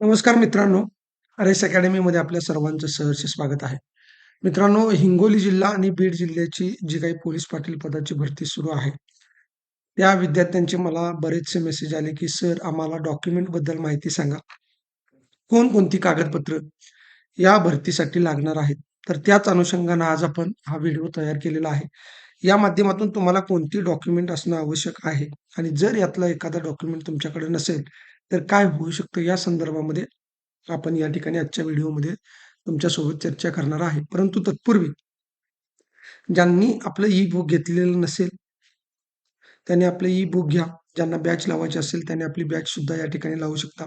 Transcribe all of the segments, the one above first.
नमस्कार मित्रांनो. अरेस अकॅडमीमध्ये आपल्या सर्वांचं सहर्ष स्वागत आहे. मित्रांनो हिंगोली जिल्हा आणि बीड जिल्ह्याची जी काही पोलीस पाटील पदाची भरती सुरू आहे त्या विद्यार्थ्यांचे मला बरेचसे मेसेज आले की सर आम्हाला डॉक्युमेंटबद्दल माहिती सांगा. कोणकोणती कागदपत्र या भरतीसाठी लागणार आहेत? तर त्याच अनुषंगानं आज आपण हा व्हिडिओ तयार केलेला आहे. या माध्यमातून तुम्हाला कोणती डॉक्युमेंट असणं आवश्यक आहे? आणि जर यातला एखादा डॉक्युमेंट तुमच्याकडे नसेल तर काय होऊ शकतं या संदर्भामध्ये आपण या ठिकाणी आजच्या व्हिडिओमध्ये तुमच्यासोबत चर्चा करणार आहे. परंतु तत्पूर्वी ज्यांनी आपलं ई बुक घेतलेलं नसेल त्यांनी आपलं ई बुक घ्या. ज्यांना बॅच लावायची असेल त्यांनी आपली बॅच सुद्धा या ठिकाणी लावू शकता.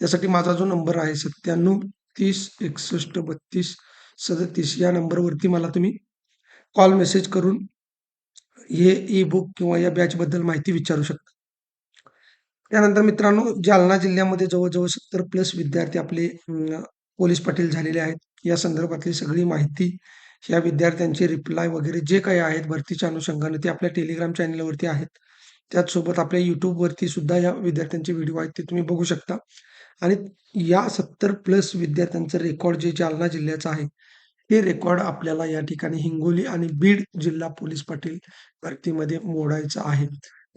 त्यासाठी माझा जो नंबर आहे सत्त्याण्णव तीस एकसष्ट बत्तीस सदतीस या नंबरवरती मला तुम्ही कॉल मेसेज करून हे ई बुक किंवा या बॅचबद्दल माहिती विचारू शकता. त्यानंतर मित्रांनो जालना जिल्ह्यामध्ये जवळजवळ सत्तर प्लस विद्यार्थी आपले पोलीस पाटील झालेले आहेत. या संदर्भातली सगळी माहिती या विद्यार्थ्यांचे रिप्लाय वगैरे जे काही आहेत भरतीच्या अनुषंगाने ते आपल्या टेलिग्राम चॅनलवरती आहेत. त्याचसोबत आपल्या युट्यूबवरती सुद्धा या विद्यार्थ्यांचे व्हिडिओ आहेत ते तुम्ही बघू शकता. आणि या सत्तर प्लस विद्यार्थ्यांचं रेकॉर्ड जे जालना जिल्ह्याचं आहे हे रेकॉर्ड आपल्याला या ठिकाणी हिंगोली आणि बीड जिल्हा पोलीस पाटील भरतीमध्ये मोडायचं आहे.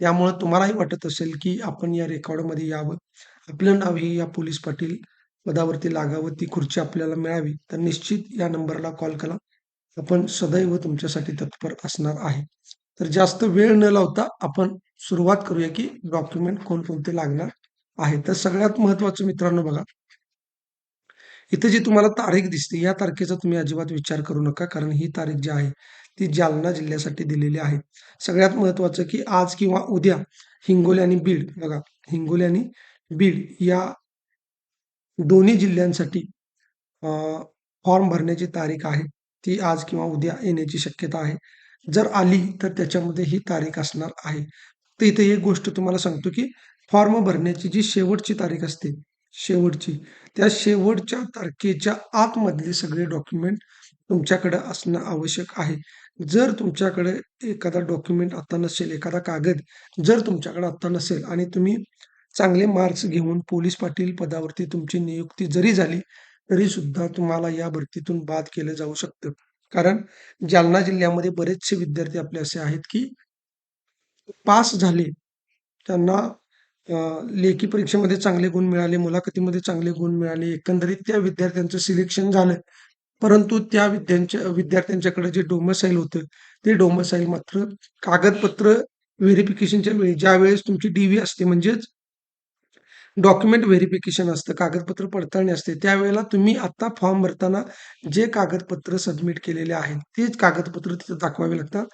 त्यामुळं तुम्हालाही वाटत असेल की आपण या रेकॉर्डमध्ये यावं. आपलं नाव हे या पोलीस पाटील पदावरती लागावं. ती खुर्ची आपल्याला मिळावी. तर निश्चित या नंबरला कॉल करा. आपण सदैव तुमच्यासाठी तत्पर असणार आहे. तर जास्त वेळ न लावता आपण सुरुवात करूया की डॉक्युमेंट कोणकोणते लागणार आहे. तर सगळ्यात महत्वाचं मित्रांनो बघा. इथे जी तुम्हाला तारीख दिसते या तारखेचा तुम्ही अजिबात विचार करू नका. कारण ही तारीख जी आहे ती जालना जिल्ह्यासाठी दिलेली आहे. सगळ्यात महत्वाचं की आज किंवा उद्या हिंगोली आणि बीड बघा हिंगोली आणि बीड या दोन्ही जिल्ह्यांसाठी फॉर्म भरण्याची तारीख आहे. ती आज किंवा उद्या येण्याची शक्यता आहे. जर आली तर त्याच्यामध्ये ही तारीख असणार आहे. तर इथे एक गोष्ट तुम्हाला सांगतो की फॉर्म भरण्याची जी शेवटची तारीख असते शेवटची त्या शेवटच्या तारखेच्या आतमधले सगळे डॉक्युमेंट तुमच्याकडे असणं आवश्यक आहे. जर तुमच्याकडे एखादा डॉक्युमेंट आता नसेल एखादा कागद जर तुमच्याकडे आत्ता नसेल आणि तुम्ही चांगले मार्क्स घेऊन पोलीस पाटील पदावरती तुमची नियुक्ती जरी झाली तरी सुद्धा तुम्हाला या भरतीतून बाद केलं जाऊ शकतं. कारण जालना जिल्ह्यामध्ये बरेचसे विद्यार्थी आपले असे आहेत की पास झाले त्यांना लेखी परीक्षेमध्ये चांगले गुण मिळाले मुलाखतीमध्ये चांगले गुण मिळाले एकंदरीत त्या विद्यार्थ्यांचं सिलेक्शन झालं परंतु त्या विद्यांच्या विद्यार्थ्यांच्याकडे जे डोमसाईल होतं ते डोमसाईल मात्र कागदपत्र व्हेरिफिकेशनच्या वेळी ज्या वेळेस तुमची डीव्ही असते म्हणजेच डॉक्युमेंट व्हेरिफिकेशन असतं कागदपत्र पडताळणी असते त्यावेळेला तुम्ही आता फॉर्म भरताना जे कागदपत्र सबमिट केलेले आहेत तेच कागदपत्र तिथे दाखवावे लागतात.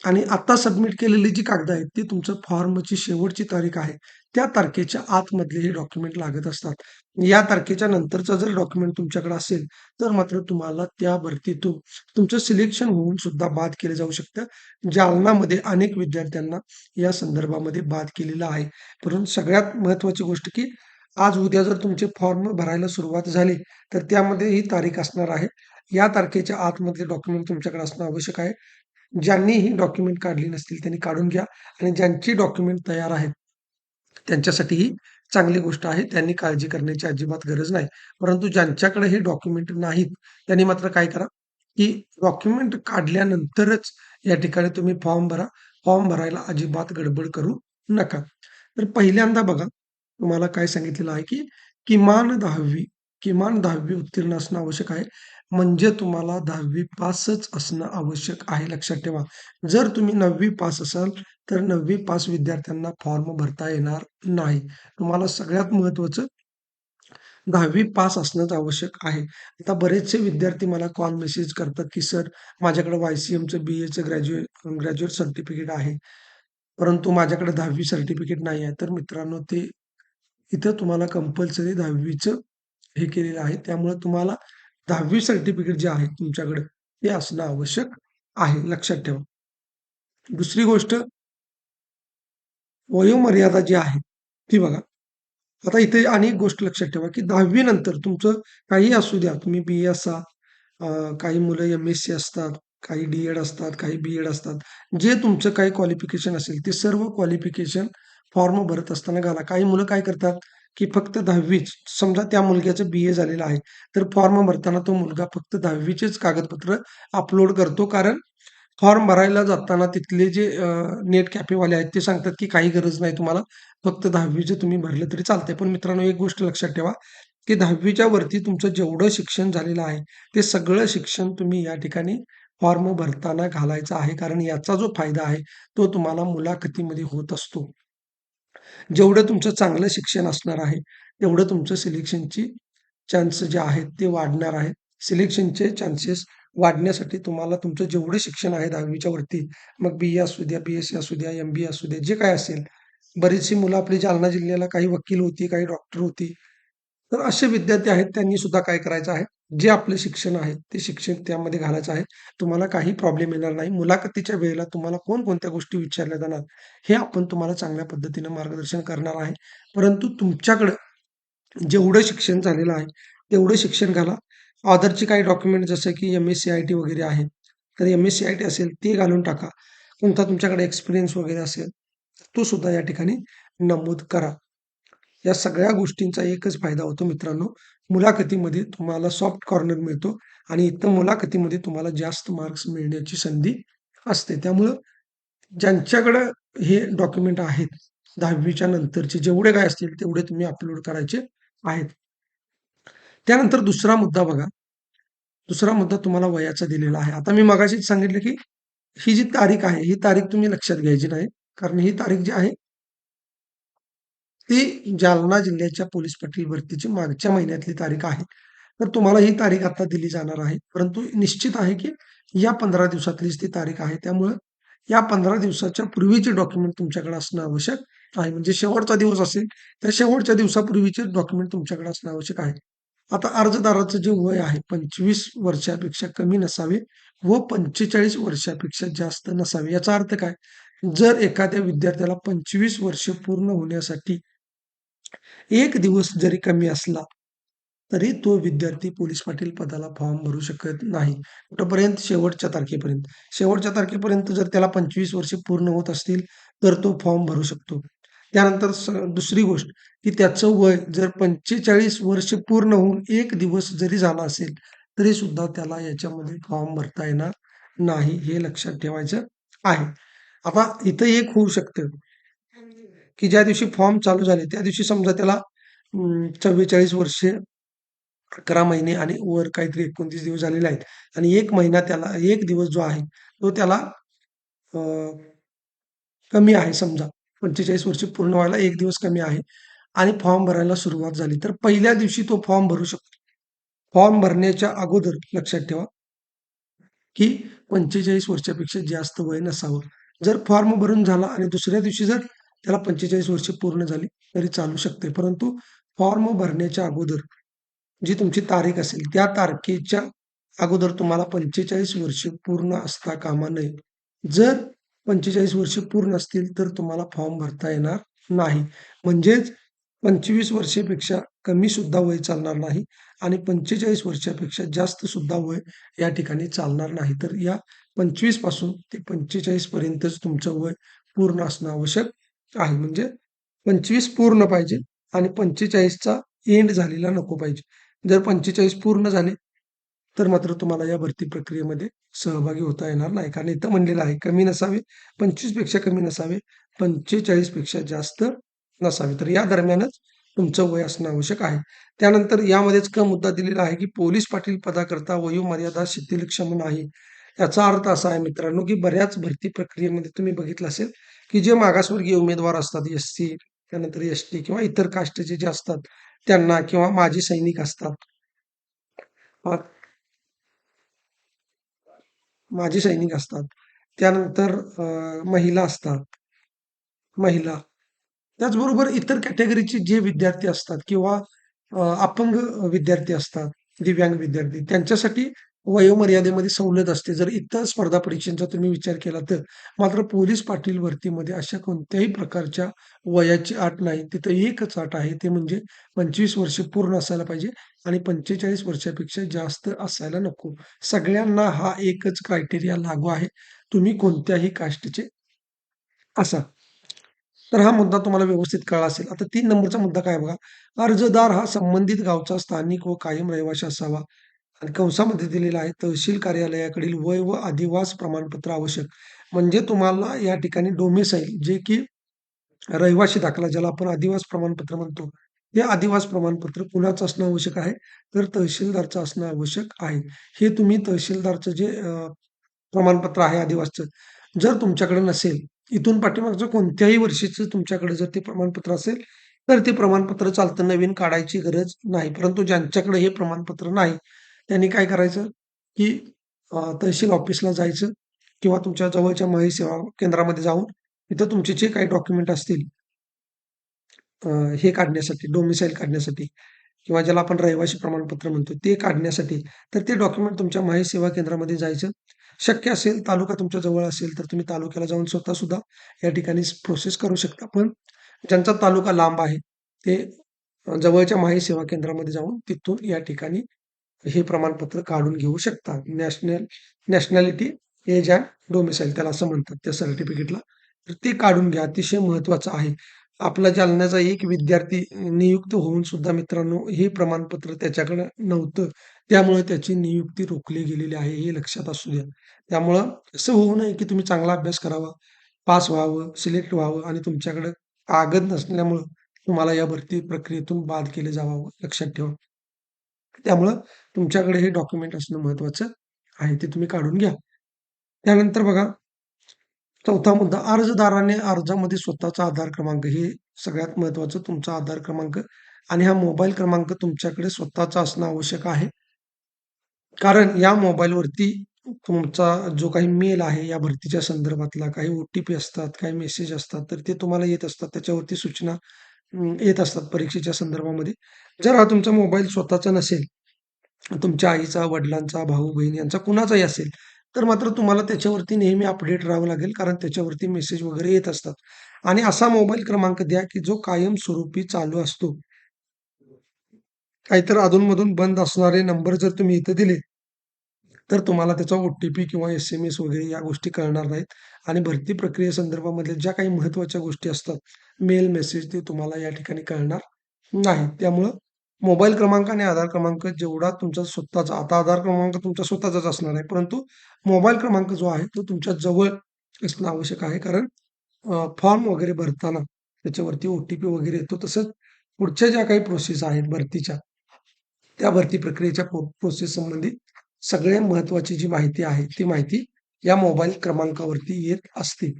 आणि आता सबमिट केलेली जी कागद आहेत ती तुमचं फॉर्मची शेवटची तारीख आहे. त्या तारखेच्या आतमधले हे डॉक्युमेंट लागत असतात. या तारखेच्या नंतरचा जर डॉक्युमेंट तुमच्याकडे असेल तर मात्र तुम्हाला त्या भरतीतून तुमचं सिलेक्शन होऊन सुद्धा बाद केले जाऊ शकतं. जालनामध्ये अनेक विद्यार्थ्यांना या संदर्भामध्ये बाद केलेला आहे. परंतु सगळ्यात महत्वाची गोष्ट की आज उद्या जर तुमचे फॉर्म भरायला सुरुवात झाली तर त्यामध्ये ही तारीख असणार आहे. या तारखेच्या आतमधले डॉक्युमेंट तुमच्याकडे असणं आवश्यक आहे. ज्यांनी ही डॉक्युमेंट काढली नसतील त्यांनी काढून घ्या. आणि ज्यांची डॉक्युमेंट तयार आहेत त्यांच्यासाठी ही चांगली गोष्ट आहे. त्यांनी काळजी करण्याची अजिबात गरज नाही. परंतु ज्यांच्याकडे हे डॉक्युमेंट नाहीत त्यांनी मात्र काय करा की डॉक्युमेंट काढल्यानंतरच या ठिकाणी तुम्ही फॉर्म भरा. फॉर्म भरायला अजिबात गडबड करू नका. तर पहिल्यांदा बघा तुम्हाला काय सांगितलेलं आहे की किमान दहावी किमान दहावी उत्तीर्ण असणं आवश्यक आहे. म्हणजे तुम्हाला दहावी पासच असणं आवश्यक आहे. लक्षात ठेवा. जर तुम्ही नववी पास असाल तर नववी पास विद्यार्थ्यांना फॉर्म भरता येणार नाही. तुम्हाला सगळ्यात महत्वाचं दहावी पास असणंच आवश्यक आहे. आता बरेचसे विद्यार्थी मला कॉल मेसेज करतात की सर माझ्याकडे एमचं बी एचं ग्रॅज्युएट ग्रॅज्युएट सर्टिफिकेट आहे. परंतु माझ्याकडे दहावी सर्टिफिकेट नाही आहे. तर मित्रांनो ते इथं तुम्हाला कंपल्सरी दहावीचं हे केलेलं आहे. त्यामुळे तुम्हाला दहावी सर्टिफिकेट जे आहे तुमच्याकडे ते असणं आवश्यक आहे. लक्षात ठेवा. दुसरी गोष्ट वयोमर्यादा जी आहे ती बघा. आता इथे आणि एक गोष्ट लक्षात ठेवा की दहावी नंतर तुमचं काही असू द्या. तुम्ही बी ए असा काही मुलं एम एस सी असतात काही डी एड असतात काही बी एड असतात. जे तुमचं काही क्वालिफिकेशन असेल ते सर्व क्वालिफिकेशन फॉर्म भरत असताना घाला. काही मुलं काय करतात? की फक्त 10वीच समजा त्या मुलग्याचं बी-ए झालेलं आहे, तर फॉर्म भरताना तो मुलगा फक्त 10वीचेच कागदपत्र अपलोड करतो. कारण फॉर्म भरायला जाताना तिथले जे नेट कॅफेवाले आहेत ते सांगतात, की काही गरज नाही तुम्हाला फक्त 10वीचं तुम्ही भरलं तरी चालतंय. पण मित्रांनो एक गोष्ट लक्षात ठेवा, की 10वीच्या वरती तुमचं जेवढं शिक्षण झालेलं आहे, ते सगळं शिक्षण तुम्ही या ठिकाणी फॉर्म भरताना घालायचं आहे. कारण याचा जो फायदा आहे, तो तुम्हाला मुलाखतीमध्ये होत असतो. जेवढं तुमचं चांगलं शिक्षण असणार आहे, तेवढं तुमचं सिलेक्शनची चान्स जे आहेत ते वाढणार आहेत. सिलेक्शनचे चान्सेस वाढण्यासाठी तुम्हाला तुमचं जेवढं शिक्षण आहे 10वीच्या वरती, मग बी-ए असू द्या, बी-एस-सी असू द्या, एम-बी-ए असू द्या, जे काय असेल. बरीचशी मुलं आपली जालना जिल्ह्याला काही वकील होती, काही डॉक्टर होती. तर असे विद्यार्थी आहेत त्यांनी सुद्धा काय करायचं आहे, जे आपलं शिक्षण आहे, ते शिक्षण त्यामध्ये घालायचं आहे. तुम्हाला काही प्रॉब्लेम येणार नाही. मुलाखतीच्या वेळेला तुम्हाला कोणकोणत्या गोष्टी विचारल्या जाणार, हे आपण तुम्हाला चांगल्या पद्धतीने मार्गदर्शन करणार आहे. परंतु तुमच्याकडं जेवढं शिक्षण झालेलं आहे, तेवढं शिक्षण घाला. आदरचे काही डॉक्युमेंट जसं की एम-एस-सी-आय-टी वगैरे आहे, तर एम-एस-सी-आय-टी असेल ते घालून टाका. कोणता तुमच्याकडे एक्सपिरियन्स वगैरे असेल, तो सुद्धा या ठिकाणी नमूद करा. या सगळ्या गोष्टींचा एकच फायदा होतो मित्रांनो, मुलाखतीमध्ये तुम्हाला सॉफ्ट कॉर्नर मिळतो आणि इथं मुलाखतीमध्ये तुम्हाला जास्त मार्क्स मिळण्याची संधी असते. त्यामुळं ज्यांच्याकडं हे डॉक्युमेंट आहेत, 10वीच्या नंतरचे जेवढे काय असतील तेवढे तुम्ही अपलोड करायचे आहेत. त्यानंतर दुसरा मुद्दा बघा. दुसरा मुद्दा तुम्हाला वयाचा दिलेला आहे. आता मी मगाशीच सांगितलं, की ही जी तारीख आहे, ही तारीख तुम्ही लक्षात घ्यायची नाही. कारण ही तारीख जी आहे ती जालना जिल्ह्याच्या पोलीस पाटील भरतीची मागच्या महिन्यातली तारीख आहे. तर तुम्हाला ही तारीख आता दिली जाणार आहे. परंतु निश्चित आहे, की या 15 दिवसातलीच ती तारीख आहे. त्यामुळं या 15 दिवसाच्या पूर्वीचे डॉक्युमेंट तुमच्याकडे असणं आवश्यक आहे. म्हणजे शेवटचा दिवस असेल, तर शेवटच्या दिवसापूर्वीचे डॉक्युमेंट तुमच्याकडे असणं आवश्यक आहे. आता अर्जदाराचं जे वय आहे 25 वर्षापेक्षा कमी नसावे व 45 वर्षापेक्षा जास्त नसावे. याचा अर्थ काय? जर एखाद्या विद्यार्थ्याला 25 वर्ष पूर्ण होण्यासाठी एक दिवस जरी कमी असला, तरी तो विद्यार्थी पोलीस पाटील पदाला फॉर्म भरू शकत नाही. कुठपर्यंत? शेवटच्या तारखेपर्यंत. शेवटच्या तारखेपर्यंत जर त्याला 25 वर्ष पूर्ण होत असतील, तर तो फॉर्म भरू शकतो. त्यानंतर दुसरी गोष्ट, की त्याचं वय जर 45 वर्ष पूर्ण होऊन एक दिवस जरी झाला असेल, तरी सुद्धा त्याला याच्यामध्ये फॉर्म भरता येणार नाही. हे लक्षात ठेवायचं आहे. आता इथं एक होऊ शकतं, की ज्या दिवशी फॉर्म चालू झाले, त्या दिवशी समजा त्याला चव्वेचाळीस वर्षे 11 महिने आणि वर काहीतरी 29 दिवस झालेले आहेत आणि एक महिना त्याला एक दिवस जो आहे, तो त्याला कमी आहे समजा. 45 वर्ष पूर्ण व्हायला एक दिवस कमी आहे आणि फॉर्म भरायला सुरुवात झाली, तर पहिल्या दिवशी तो फॉर्म भरू शकतो. फॉर्म भरण्याच्या अगोदर लक्षात ठेवा, की 45 वर्षापेक्षा जास्त वय नसावं. जर फॉर्म भरून झाला आणि दुसऱ्या दिवशी जर त्याला 45 वर्ष पूर्ण झाली, तरी चालू शकते. परंतु फॉर्म भरण्याच्या अगोदर जी तुमची तारीख असेल, त्या तारखेच्या अगोदर तुम्हाला 45 वर्ष पूर्ण असता कामा नये. जर 45 वर्ष पूर्ण असतील, तर तुम्हाला फॉर्म भरता येणार नाही. म्हणजेच पंचवीस वर्षेपेक्षा कमी सुद्धा वय चालणार नाही आणि 45 वर्षापेक्षा जास्त सुद्धा वय या ठिकाणी चालणार नाही. तर या 25 पासून ते 45 पर्यंतच तुमचं वय पूर्ण असणं आवश्यक आहे. म्हणजे 25 पूर्ण पाहिजे आणि 45चा एंड झालेला नको पाहिजे. जर 45 पूर्ण झाले, तर मात्र तुम्हाला या भरती प्रक्रियेमध्ये सहभागी होता येणार नाही. कारण इथं म्हणलेलं आहे, कमी नसावे, 25 पेक्षा कमी नसावे, 45 पेक्षा जास्त नसावे. तर या दरम्यानच तुमचं वय असणं आवश्यक आहे. त्यानंतर यामध्येच क मुद्दा दिलेला आहे, की पोलीस पाटील पदाकरता वयोमर्यादा शिथिलक्षम नाही. याचा अर्थ असा आहे मित्रांनो, की बऱ्याच भरती प्रक्रियेमध्ये तुम्ही बघितलं असेल, की जे मागासवर्गीय उमेदवार असतात, एस-सी त्यानंतर एस-टी किंवा इतर कास्टचे जे असतात, त्यांना किंवा माजी सैनिक असतात. माजी सैनिक असतात. त्यानंतर महिला असतात. महिला. त्याचबरोबर इतर कॅटेगरीचे जे विद्यार्थी असतात किंवा अपंग विद्यार्थी असतात, दिव्यांग विद्यार्थी, त्यांच्यासाठी वयोमर्यादेमध्ये सवलत असते. जर इतर स्पर्धा परीक्षांचा तुम्ही विचार केला तर. मात्र पोलीस पाटील भरतीमध्ये अशा कोणत्याही प्रकारच्या वयाची अट नाही. तिथं एकच अट आहे, ते म्हणजे 25 वर्ष पूर्ण असायला पाहिजे आणि 45 वर्षापेक्षा जास्त असायला नको. सगळ्यांना हा एकच क्रायटेरिया लागू आहे. तुम्ही कोणत्याही कास्टचे असा. तर हा मुद्दा तुम्हाला व्यवस्थित कळला असेल. आता तीन नंबरचा मुद्दा काय बघा, अर्जदार हा संबंधित गावचा स्थानिक व कायम रहिवाशी असावा आणि कंसामध्ये दिलेला आहे तहसील कार्यालयाकडील वय व अधिवास प्रमाणपत्र आवश्यक. म्हणजे तुम्हाला या ठिकाणी डोमिसाईल जे की रहिवासी दाखला ज्याला आपण अधिवास प्रमाणपत्र म्हणतो. हे अधिवास प्रमाणपत्र कुणाचं असणं आवश्यक आहे? तर तहसीलदारचं असणं आवश्यक आहे. हे तुम्ही तहसीलदारचं जे प्रमाणपत्र आहे आदिवासचं जर तुमच्याकडे नसेल, इथून पाठीमागचं कोणत्याही वर्षीचं तुमच्याकडे जर ते प्रमाणपत्र असेल, तर ते प्रमाणपत्र चालतं. नवीन काढायची गरज नाही. परंतु ज्यांच्याकडे हे प्रमाणपत्र नाही, त्यांनी काय करायचं, की तहसील ऑफिसला जायचं किंवा तुमच्या जवळच्या माही सेवा केंद्रामध्ये जाऊन इथं तुमचे जे काही डॉक्युमेंट असतील हे काढण्यासाठी, डोमिसाईल काढण्यासाठी किंवा ज्याला आपण रहिवासी प्रमाणपत्र म्हणतो, ते काढण्यासाठी, तर ते डॉक्युमेंट तुमच्या माही सेवा केंद्रामध्ये जायचं. शक्य असेल, तालुका तुमच्या जवळ असेल, तर तुम्ही तालुक्याला जाऊन स्वतः सुद्धा या ठिकाणी प्रोसेस करू शकता. पण ज्यांचा तालुका लांब आहे, ते जवळच्या माही सेवा केंद्रामध्ये जाऊन तिथून या ठिकाणी हे प्रमाणपत्र काढून घेऊ शकता. National nationality, age and domicile त्याला असं म्हणतात त्या सर्टिफिकेटला. तर ते काढून घ्या. अतिशय महत्त्वाचं आहे. आपला जालन्याचा एक विद्यार्थी नियुक्त होऊन सुद्धा मित्रांनो, हे प्रमाणपत्र त्याच्याकडे नव्हतं. त्यामुळे त्याची नियुक्ती रोखली गेलेली आहे, हे लक्षात असू द्या. त्यामुळं असं होऊ नये, की तुम्ही चांगला अभ्यास करावा, पास व्हावं, सिलेक्ट व्हावं आणि तुमच्याकडे कागद नसल्यामुळं तुम्हाला या भरती प्रक्रियेतून बाद केलं जावावं, लक्षात ठेवा. त्यामुळं तुमच्याकडे हे डॉक्युमेंट असणं महत्त्वाचं आहे. ते तुम्ही काढून घ्या. त्यानंतर बघा चौथा मुद्दा, अर्जदाराने अर्जामध्ये स्वतःचा आधार क्रमांक हे सगळ्यात महत्त्वाचं तुमचा आधार क्रमांक आणि हा मोबाईल क्रमांक तुमच्याकडे स्वतःचा असणं आवश्यक आहे. कारण या मोबाईलवरती तुमचा जो काही मेल आहे या भरतीच्या संदर्भातला, काही ओ-टी-पी असतात, काही मेसेज असतात, तर ते तुम्हाला येत असतात. त्याच्यावरती सूचना येत असतात परीक्षेच्या संदर्भामध्ये. जर हा तुमचा मोबाईल स्वतःचा नसेल, तुमच्या आईचा, वडिलांचा, भाऊ-बहीण यांचा कुणाचाही असेल, तर मात्र तुम्हाला त्याच्यावरती नेहमी अपडेट राहावं लागेल. कारण त्याच्यावरती मेसेज वगैरे येत असतात आणि असा मोबाईल क्रमांक द्या, की जो कायमस्वरूपी चालू असतो. काहीतर अधूनमधून बंद असणारे नंबर जर तुम्ही इथे दिले, तर तुम्हाला त्याचा ओ-टी-पी किंवा एस-एम-एस वगैरे या गोष्टी कळणार नाहीत आणि भरती प्रक्रियेसंदर्भामधल्या ज्या काही महत्त्वाच्या गोष्टी असतात, मेल, मेसेज ते तुम्हाला या ठिकाणी कळणार नाही. त्यामुळं मोबाईल क्रमांक आणि आधार क्रमांक जेवढा तुमचा स्वतःचा आता आधार क्रमांक तुमचा स्वतःचाच असणार आहे. परंतु मोबाईल क्रमांक जो आहे तो तुमच्या जवळ असणं आवश्यक आहे. कारण फॉर्म वगैरे भरताना त्याच्यावरती ओ-टी-पी वगैरे येतो. तसंच पुढच्या ज्या काही प्रोसेस आहेत भरतीच्या, त्या भरती प्रक्रियेच्या प्रोसेस संबंधित सगळे महत्वाची जी माहिती आहे, ती माहिती या मोबाईल क्रमांकावरती येत असते.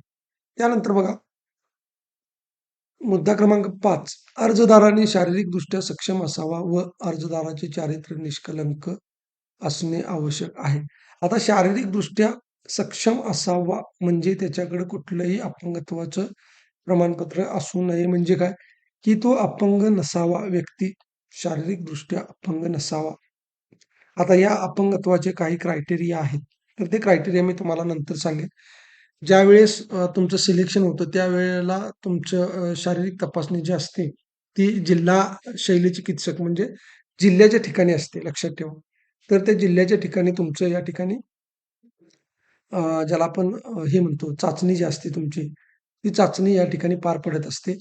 त्यानंतर बघा मुद्दा क्रमांक पाच अर्जदाराने शारीरिकदृष्ट्या सक्षम असावा व अर्जदाराचे चारित्र्य निष्कलंक असणे आवश्यक आहे. आता शारीरिकदृष्ट्या सक्षम असावा म्हणजे त्याच्याकडे कुठलंही अपंगत्वाचं प्रमाणपत्र असू नये. म्हणजे काय? की तो अपंग नसावा व्यक्ती शारीरिकदृष्ट्या अपंग नसावा. आता या अपंगत्वाचे काही क्रायटेरिया आहेत. तर ते क्रायटेरिया मी तुम्हाला नंतर सांगेन. ज्यावेळेस तुमचं सिलेक्शन होतं त्यावेळेला तुमचं शारीरिक तपासणी जी असते, ती जिल्हा शैली चिकित्सक म्हणजे जिल्ह्याच्या ठिकाणी असते लक्षात ठेवा. तर त्या जिल्ह्याच्या ठिकाणी तुमचं या ठिकाणी ज्याला आपण हे म्हणतो चाचणी जी असते तुमची, ती चाचणी या ठिकाणी पार पडत असते.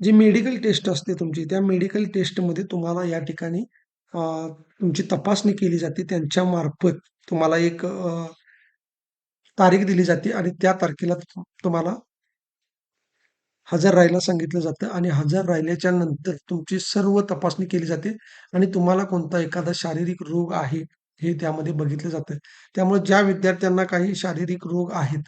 जी मेडिकल टेस्ट असते तुमची, त्या मेडिकल टेस्टमध्ये तुम्हाला या ठिकाणी तुमची तपासणी केली जाते. त्यांच्यामार्फत तुम्हाला एक तारीख दिली जाते आणि त्या तारखेला तुम्हाला हजर राहायला सांगितलं जातं आणि हजर राहिल्याच्या नंतर तुमची सर्व तपासणी केली जाते आणि तुम्हाला कोणता एखादा शारीरिक रोग आहे, हे त्यामध्ये बघितलं जातं. त्यामुळे ज्या विद्यार्थ्यांना काही शारीरिक रोग आहेत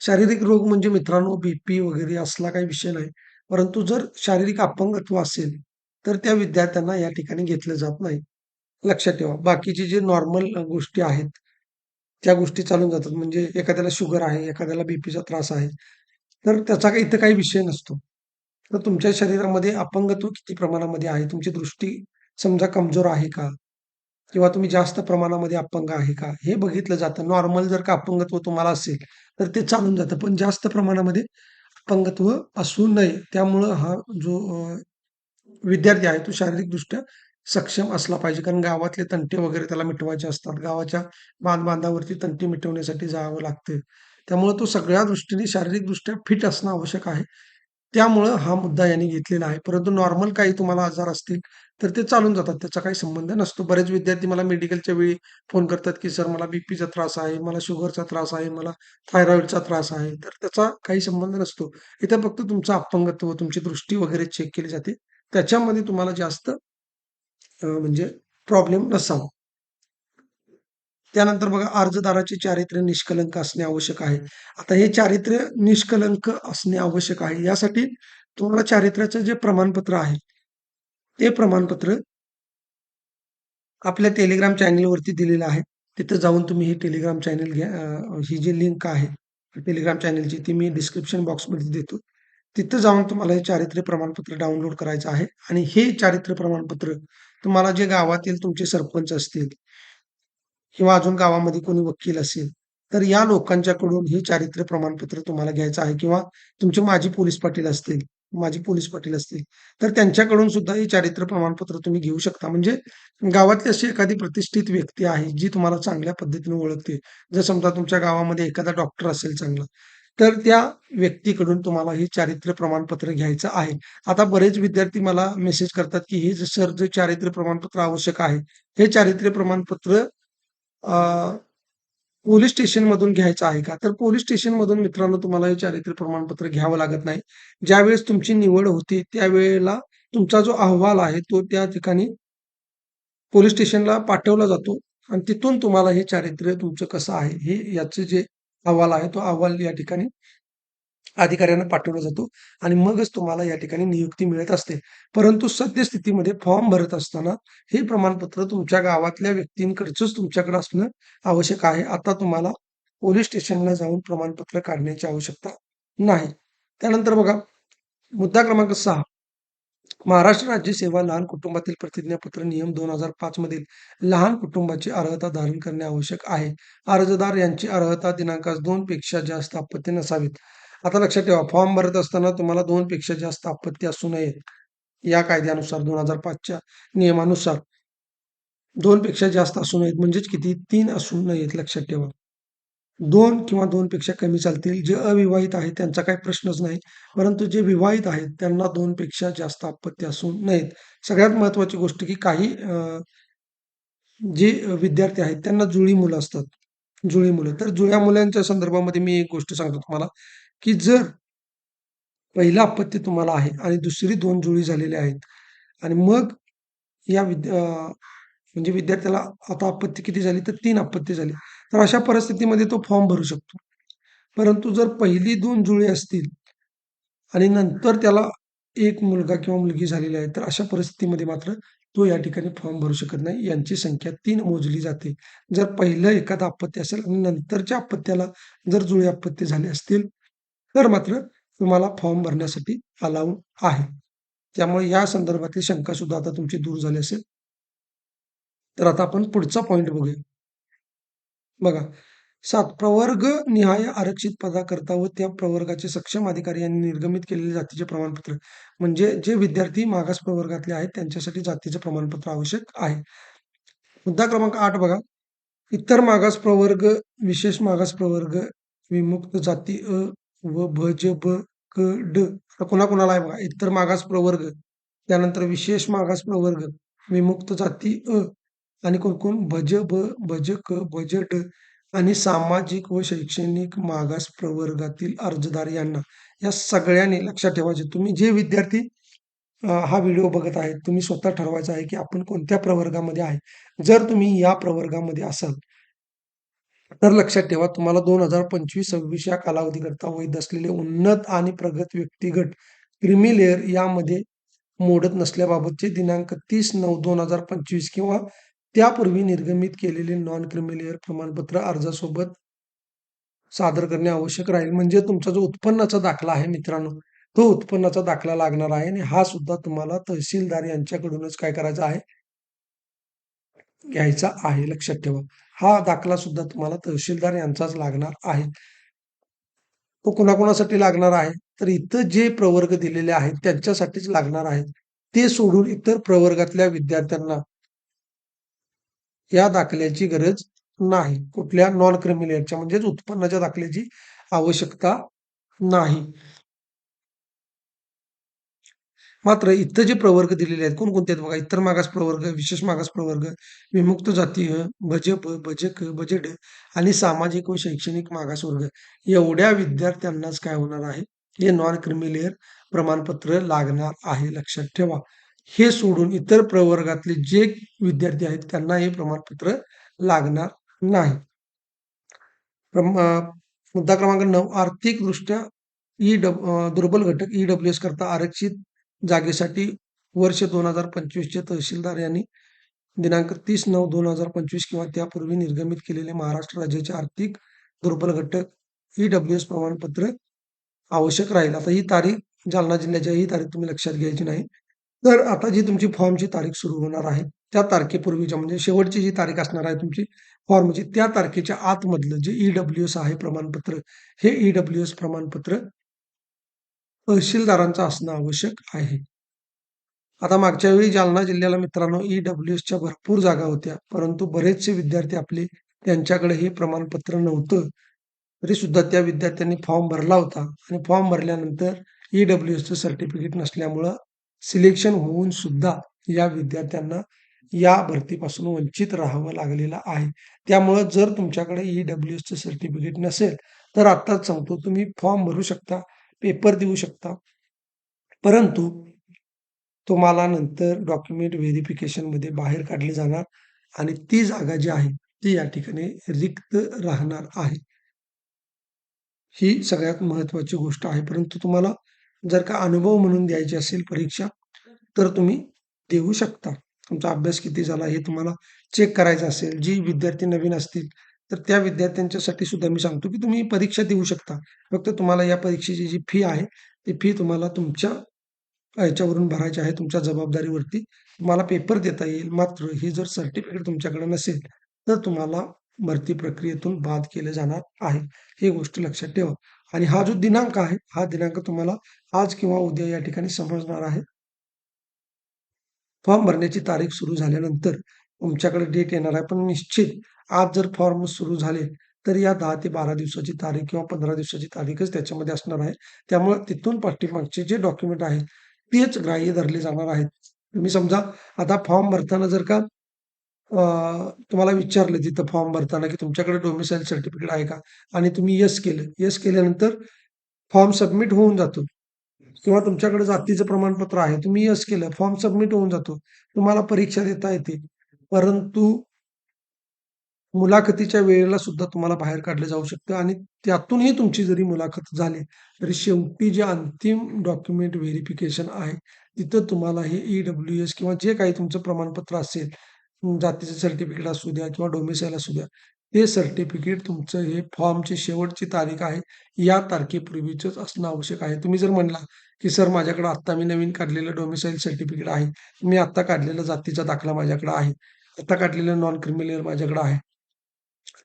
शारीरिक रोग म्हणजे मित्रांनो बी वगैरे असला काही विषय नाही. परंतु जर शारीरिक अपंगत्व असेल, तर त्या विद्यार्थ्यांना या ठिकाणी घेतलं जात नाही. लक्षात ठेवा. बाकीचे जे नॉर्मल गोष्टी आहेत, त्या गोष्टी चालून जातात. म्हणजे एखाद्याला शुगर आहे, एखाद्याला बीपीचा त्रास आहे, तर त्याचा काही इथं काही विषय नसतो. तर तुमच्या शरीरामध्ये अपंगत्व किती प्रमाणामध्ये आहे? तुमची दृष्टी समजा कमजोर आहे का? किंवा तुम्ही जास्त प्रमाणामध्ये अपंग आहे का? हे बघितलं जातं. नॉर्मल जर का अपंगत्व तुम्हाला असेल, तर ते चालून जातं. पण जास्त प्रमाणामध्ये अपंगत्व असू नये. त्यामुळं हा जो विद्यार्थी आहे तो शारीरिकदृष्ट्या सक्षम असला पाहिजे. कारण गावातले तंटे वगैरे त्याला मिटवायचे असतात. गावाच्या बांधबांधावरती तंटे मिटवण्यासाठी जावं लागतं. त्यामुळे तो सगळ्या दृष्टीने शारीरिकदृष्ट्या फिट असणं आवश्यक आहे. त्यामुळं हा मुद्दा यांनी घेतलेला आहे. परंतु नॉर्मल काही तुम्हाला आजार असतील, तर ते चालून जातात. त्याचा काही संबंध नसतो. बरेच विद्यार्थी मला मेडिकलच्या वेळी फोन करतात, की "सर मला बीपीचा त्रास आहे, मला शुगरचा त्रास आहे, मला थायरॉईडचा त्रास आहे." तर त्याचा काही संबंध नसतो. इथं फक्त तुमचं अपंगत्व, तुमची दृष्टी वगैरे चेक केली जाते. त्याच्यामध्ये तुम्हाला जास्त म्हणजे प्रॉब्लेम नसावा. त्यानंतर बघा अर्जदाराचे चारित्र्य निष्कलंक असणे आवश्यक आहे. आता हे चारित्र्य निष्कलंक असणे आवश्यक आहे. यासाठी तुम्हाला चारित्र्याचं जे प्रमाणपत्र आहे, ते प्रमाणपत्र आपल्या टेलिग्राम चॅनेलवरती दिलेलं आहे. तिथं जाऊन तुम्ही हे टेलिग्राम चॅनेल घ्या. ही जी लिंक आहे टेलिग्राम चॅनेलची ती मी डिस्क्रिप्शन बॉक्समध्ये देतो. तिथं जाऊन तुम्हाला हे चारित्र्य प्रमाणपत्र डाउनलोड करायचं आहे आणि हे चारित्र्य प्रमाणपत्र तुम्हाला जे गावातील तुमचे सरपंच असतील किंवा अजून गावामध्ये कोणी वकील असेल, तर या लोकांच्याकडून हे चारित्र्य प्रमाणपत्र तुम्हाला घ्यायचं आहे किंवा तुमचे माजी पोलीस पाटील असतील, माजी पोलीस पाटील असतील, तर त्यांच्याकडून सुद्धा हे चारित्र्य प्रमाणपत्र तुम्ही घेऊ शकता. म्हणजे गावातली अशी एखादी प्रतिष्ठित व्यक्ती आहे, जी तुम्हाला चांगल्या पद्धतीने ओळखते. जर समजा तुमच्या गावामध्ये एखादा डॉक्टर असेल चांगला, तर त्या व्यक्तीकडून तुम्हाला हे चारित्र्य प्रमाणपत्र घ्यायचं आहे. आता बरेच विद्यार्थी मला मेसेज करतात, की हे जे सर जे चारित्र्य प्रमाणपत्र आवश्यक आहे, हे चारित्र्य प्रमाणपत्र पोलीस स्टेशनमधून घ्यायचं आहे का? तर पोलीस स्टेशनमधून मित्रांनो तुम्हाला हे चारित्र्य प्रमाणपत्र घ्यावं लागत नाही. ज्यावेळेस तुमची निवड होते त्यावेळेला तुमचा जो अहवाल आहे तो त्या ठिकाणी पोलीस स्टेशनला पाठवला जातो आणि तिथून तुम्हाला हे चारित्र्य तुमचं कसं आहे हे याचे जे अहवाल आहे तो अहवाल या ठिकाणी अधिकाऱ्यांना पाठवला जातो आणि मगच तुम्हाला या ठिकाणी नियुक्ती मिळत असते. परंतु सद्यस्थितीमध्ये फॉर्म भरत असताना हे प्रमाणपत्र तुमच्या गावातल्या व्यक्तींकडचंच तुमच्याकडे असणं आवश्यक आहे. आता तुम्हाला पोलीस स्टेशनला जाऊन प्रमाणपत्र काढण्याची आवश्यकता नाही. त्यानंतर बघा मुद्दा क्रमांक सहा महाराष्ट्र राज्य सेवा लहान कुटुंबातील प्रतिज्ञापत्र नियम 2005 मधील लहान कुटुंबाची अर्हता धारण करणे आवश्यक आहे. अर्जदार यांची अर्हता दिनांकास दोन पेक्षा जास्त आपत्ती नसावीत. आता लक्षात ठेवा फॉर्म भरत असताना तुम्हाला दोन पेक्षा जास्त आपत्ती असू नयेत. या कायद्यानुसार दोन हजार पाचच्या नियमानुसार दोन पेक्षा जास्त असू नयेत म्हणजेच किती तीन असू नयेत लक्षात ठेवा. दोन किंवा 2 पेक्षा कमी चालतील. जे अविवाहित आहेत त्यांचा काही प्रश्नच नाही. परंतु जे विवाहित आहेत त्यांना 2 पेक्षा जास्त आपत्ती असू नयेत. सगळ्यात महत्त्वाची गोष्ट की काही जे विद्यार्थी आहेत त्यांना जुळी मुलं असतात. जुळी मुलं. तर जुळ्या मुलांच्या संदर्भामध्ये मी एक गोष्ट सांगतो तुम्हाला, की जर पहिला अपत्य तुम्हाला आहे आणि दुसरी दोन जुळी झालेली आहेत आणि मग या विद्या म्हणजे विद्यार्थ्याला आता आपत्ती किती झाली तर तीन आपत्ती झाली. तर अशा परिस्थितीमध्ये तो फॉर्म भरू शकतो. परंतु जर पहिली दोन जुळी असतील आणि नंतर त्याला एक मुलगा किंवा मुलगी झालेली आहे, तर अशा परिस्थितीमध्ये मात्र तो या ठिकाणी फॉर्म भरू शकत नाही. यांची संख्या तीन मोजली जाते. जर पहिलं एखादं आपत्ती असेल आणि नंतरच्या अपत्याला जर जुळे आपत्ती झाले असतील, तर मात्र तुम्हाला फॉर्म भरण्यासाठी अलाऊ आहे. त्यामुळे या संदर्भातील शंका सुद्धा आता तुमची दूर झाली असेल. तर आता आपण पुढचा पॉईंट बघूया. बघा सात प्रवर्ग निहाय आरक्षित पदाकरता व त्या प्रवर्गाचे सक्षम अधिकारी यांनी निर्गमित केलेले जातीचे प्रमाणपत्र. म्हणजे जे विद्यार्थी मागास प्रवर्गातले आहेत त्यांच्यासाठी जातीचे प्रमाणपत्र आवश्यक आहे. मुद्दा क्रमांक आठ बघा. इतर मागास प्रवर्ग, विशेष मागास प्रवर्ग, विमुक्त जाती अ, व भ, ज, ब, क, ड. कोणाकोणाला आहे बघा. इतर मागास प्रवर्ग, त्यानंतर विशेष मागास प्रवर्ग, विमुक्त जाती अ आणि कोण-कोण भज ब, भज क, भज ड आणि सामाजिक व शैक्षणिक मागास प्रवर्गातील अर्जदार यांना या सगळ्यांनी लक्षात ठेवायचे. तुम्ही जे विद्यार्थी हा व्हिडिओ बघत आहेत, तुम्ही स्वतः ठरवायचं आहे, की आपण कोणत्या प्रवर्गामध्ये आहे. जर तुम्ही या प्रवर्गामध्ये असाल तर लक्षात ठेवा तुम्हाला 2025-26 या कालावधीकरता वैध असलेले उन्नत आणि प्रगत व्यक्तिगट क्रिमी लेअर यामध्ये मोडत नसल्याबाबतचे दिनांक 30/9/2025 किंवा त्यापूर्वी निर्गमित केलेले नॉन क्रिमिलेअर प्रमाणपत्र अर्जासोबत सादर करणे आवश्यक राहील. म्हणजे तुमचा जो उत्पन्नाचा दाखला आहे मित्रांनो, तो उत्पन्नाचा दाखला लागणार आहे आणि हा सुद्धा तुम्हाला तहसीलदार यांच्याकडूनच काय करायचा आहे घ्यायचा आहे. लक्षात ठेवा. हा दाखला सुद्धा तुम्हाला तहसीलदार यांचाच लागणार आहे. तो कोणाकोणासाठी लागणार आहे? तर इथं जे प्रवर्ग दिलेले आहेत त्यांच्यासाठीच लागणार आहे. ते सोडून इतर प्रवर्गातल्या विद्यार्थ्यांना या दाखल्याची गरज नाही. कुठल्या नॉन क्रिमी म्हणजेच उत्पन्नाच्या दाखल्याची आवश्यकता नाही. मात्र इतर जे प्रवर्ग दिलेले आहेत कोणकोणते आहेत बघा इतर मागास प्रवर्ग, विशेष मागास प्रवर्ग, विमुक्त जातीय, भजप, भजक, बजेट आणि सामाजिक व शैक्षणिक मागास वर्ग एवढ्या विद्यार्थ्यांनाच काय होणार आहे हे नॉन क्रिमिलेअर प्रमाणपत्र लागणार आहे लक्षात ठेवा. हे सोडून इतर प्रवर्गातले जे विद्यार्थी आहेत त्यांना हे प्रमाणपत्र लागणार नाही. मुद्दा क्रमांक नऊ आर्थिकदृष्ट्या ई दुर्बल घटक ई ईडब्ल्यूएस करता आरक्षित जागेसाठी वर्ष दोन हजार पंचवीसचे तहसीलदार यांनी दिनांक तीस नऊ दोन हजार पंचवीस किंवा त्यापूर्वी निर्गमित केलेले महाराष्ट्र राज्याचे आर्थिक दुर्बल घटक ई एस प्रमाणपत्र आवश्यक राहील आता ही तारीख जालना जिल्ह्याच्या ही तारीख तुम्ही लक्षात घ्यायची नाही तर आता जी तुमची फॉर्मची तारीख सुरू होणार आहे त्या तारखेपूर्वीच्या म्हणजे शेवटची जी तारीख असणार आहे तुमची फॉर्मची म्हणजे त्या तारखेच्या आतमधलं जे ईडब्ल्यू एस आहे प्रमाणपत्र हे ईडब्ल्यू एस प्रमाणपत्र तहसीलदारांचं असणं आवश्यक आहे. आता मागच्या वेळी जालना जिल्ह्याला मित्रांनो ईडब्ल्यू एसच्या भरपूर जागा होत्या परंतु बरेचसे विद्यार्थी आपले त्यांच्याकडे हे प्रमाणपत्र नव्हतं तरी सुद्धा त्या विद्यार्थ्यांनी फॉर्म भरला होता. आणि फॉर्म भरल्यानंतर ईडब्ल्यू एसचं सर्टिफिकेट नसल्यामुळं सिलेक्शन होऊन सुद्धा या विद्यार्थ्यांना या भरतीपासून वंचित राहावं लागलेलं आहे. त्यामुळं जर तुमच्याकडे ई डब्ल्यू एसचं सर्टिफिकेट नसेल तर आत्ताच सांगतो तुम्ही फॉर्म भरू शकता पेपर देऊ शकता. परंतु तुम्हाला नंतर डॉक्युमेंट व्हेरिफिकेशनमध्ये बाहेर काढली जाणार आणि ती जागा जी आहे ती या ठिकाणी रिक्त राहणार आहे. ही सगळ्यात महत्वाची गोष्ट आहे. परंतु तुम्हाला जर का अनुभव म्हणून द्यायची असेल परीक्षा तर तुम्ही देऊ शकता. तुमचा अभ्यास किती झाला हे तुम्हाला चेक करायचं असेल. जी विद्यार्थी नवीन असतील तर त्या विद्यार्थ्यांच्यासाठी सुद्धा मी सांगतो की तुम्ही परीक्षा देऊ शकता. फक्त तुम्हाला या परीक्षेची जी फी आहे ती फी तुम्हाला तुमच्या याच्यावरून भरायची आहे. तुमच्या जबाबदारीवरती तुम्हाला पेपर देता येईल. मात्र हे जर सर्टिफिकेट तुमच्याकडे नसेल तर तुम्हाला भरती प्रक्रियेतून बाद केले जाणार आहे. ही गोष्ट लक्षात ठेवा. आणि हा जो दिनांक आहे हा दिनांक तुम्हाला आज किंवा उद्या या ठिकाणी समजणार आहे. फॉर्म भरण्याची तारीख सुरू झाल्यानंतर तुमच्याकडे डेट येणार आहे पण निश्चित आज जर फॉर्म सुरू झाले तर या दहा ते बारा दिवसाची तारीख किंवा पंधरा दिवसाची तारीखच त्याच्यामध्ये असणार आहे. त्यामुळे तिथून पाठीमागचे जे डॉक्युमेंट आहेत तेच ग्राह्य धरले जाणार आहेत. तुम्ही समजा आता फॉर्म भरताना जर का तुम्हाला विचारलं तिथं फॉर्म भरताना की तुमच्याकडे डोमिसाईल सर्टिफिकेट आहे का? आणि तुम्ही यस केलं. यस केल्यानंतर फॉर्म सबमिट होऊन जातो. किंवा तुमच्याकडे जातीचं प्रमाणपत्र आहे तुम्ही यस केलं फॉर्म सबमिट होऊन जातो. तुम्हाला परीक्षा देता येते. परंतु मुलाखतीच्या वेळेला सुद्धा तुम्हाला बाहेर काढलं जाऊ शकतं आणि त्यातूनही तुमची जरी मुलाखत झाली तरी शेवटी जे अंतिम डॉक्युमेंट व्हेरिफिकेशन आहे तिथं तुम्हाला हे ई डब्ल्यू एस किंवा जे काही तुमचं प्रमाणपत्र असेल जातीचं सर्टिफिकेट असू द्या किंवा डोमिसाईल असू द्या ते सर्टिफिकेट तुमचं हे फॉर्मची शेवटची तारीख आहे या तारखेपूर्वीच असणं आवश्यक आहे. तुम्ही जर म्हणला की सर माझ्याकडे आत्ता मी नवीन काढलेलं डोमिसाईल सर्टिफिकेट आहे मी आत्ता काढलेला जातीचा दाखला माझ्याकडे आहे आत्ता काढलेलं नॉन क्रिमिनल माझ्याकडे आहे.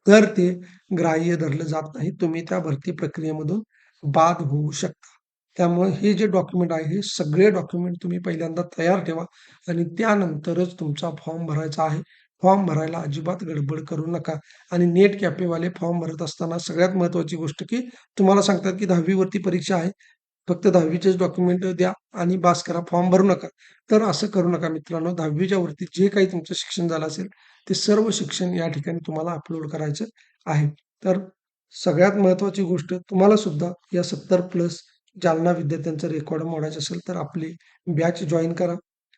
तर ते ग्राह्य धरलं जात नाही. तुम्ही त्या भरती प्रक्रियेमधून बाद होऊ शकता. त्यामुळे हे जे डॉक्युमेंट आहे हे सगळे डॉक्युमेंट तुम्ही पहिल्यांदा तयार ठेवा आणि त्यानंतरच तुमचा फॉर्म भरायचा आहे. फॉर्म भरायला अजिबात गडबड करू नका आणि नेट कॅफेवाले फॉर्म भरत असताना सगळ्यात महत्त्वाची गोष्ट की तुम्हाला सांगतात की दहावीवरती परीक्षा आहे. फक्त दहावीचेच डॉक्युमेंट द्या आणि बास करा फॉर्म भरू नका. तर असं करू नका मित्रांनो. दहावीच्या वरती जे काही तुमचं शिक्षण झालं असेल ते सर्व शिक्षण या ठिकाणी तुम्हाला अपलोड करायचं आहे. तर सगळ्यात महत्त्वाची गोष्ट तुम्हाला सुद्धा या सत्तर प्लस जालना विद्यार्थ्यांचं रेकॉर्ड मोडायचं असेल तर आपली बॅच जॉईन करा.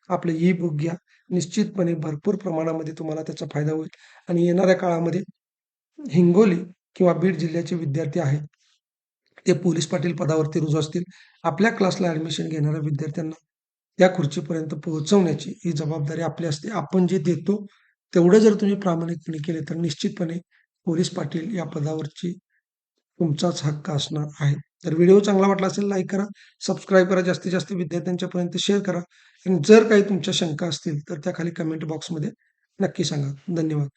आपले ई बुक घ्या. निश्चितपणे भरपूर प्रमाणामध्ये तुम्हाला त्याचा फायदा होईल. आणि येणाऱ्या काळामध्ये हिंगोली किंवा बीड जिल्ह्याचे विद्यार्थी आहेत. ते पोलीस पाटील पदावरती रुजू असतील. आपल्या क्लासला ॲडमिशन घेणाऱ्या विद्यार्थ्यांना त्या खुर्चीपर्यंत पोहोचवण्याची ही जबाबदारी आपली असते. आपण जे देतो तेवढं जर तुम्ही प्रामाणिकपणे केले तर निश्चितपणे पोलीस पाटील या पदावरची तुमचाच हक्क असणार आहे. तर व्हिडिओ चांगला वाटला असेल लाईक करा. सबस्क्राईब करा. जास्तीत जास्त विद्यार्थ्यांच्यापर्यंत शेअर करा. आणि जर काही तुमच्या शंका असतील तर त्या खाली कमेंट बॉक्समध्ये नक्की सांगा. धन्यवाद.